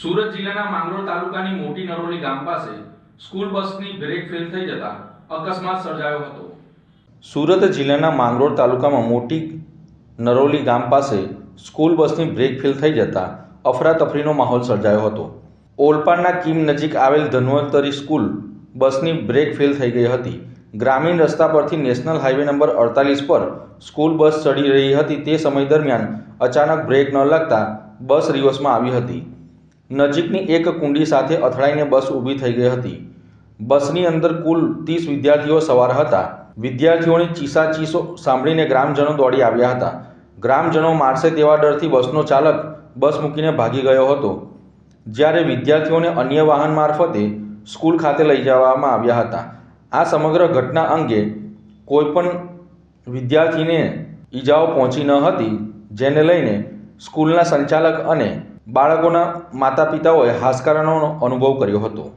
સુરત જિલ્લાના માંગરોળ તાલુકાની મોટી નરોલી ગામ પાસે સ્કૂલ બસની બ્રેક ફેલ થઈ જતા અકસ્માત સર્જાયો હતો. સુરત જિલ્લાના માંગરોળ તાલુકામાં મોટી નરોલી ગામ પાસે સ્કૂલ બસની બ્રેક ફેલ થઈ જતા અફરાતફરીનો માહોલ સર્જાયો હતો. ઓલપાડના કીમ નજીક આવેલ ધન્વંતરી સ્કૂલ બસની બ્રેક ફેલ થઈ ગઈ હતી. ગ્રામીણ રસ્તા પરથી નેશનલ હાઈવે નંબર અડતાલીસ પર સ્કૂલ બસ ચડી રહી હતી તે સમય દરમિયાન અચાનક બ્રેક ન લાગતા બસ રિવર્સમાં આવી હતી. નજીકની એક કુંડી સાથે અથડાઈને બસ ઊભી થઈ ગઈ હતી. બસની અંદર કુલ ત્રીસ વિદ્યાર્થીઓ સવાર હતા. વિદ્યાર્થીઓની ચીસાચીસો સાંભળીને ગ્રામજનો દોડી આવ્યા હતા. ગ્રામજનો મારશે તેવા ડરથી બસનો ચાલક બસ મૂકીને ભાગી ગયો હતો. જ્યારે વિદ્યાર્થીઓને અન્ય વાહન મારફતે સ્કૂલ ખાતે લઈ જવામાં આવ્યા હતા. આ સમગ્ર ઘટના અંગે કોઈપણ વિદ્યાર્થીને ઈજાઓ પહોંચી ન હતી, જેને લઈને સ્કૂલના સંચાલક અને બાળકોના માતા પિતાઓએ હાશકારાનો અનુભવ કર્યો હતો.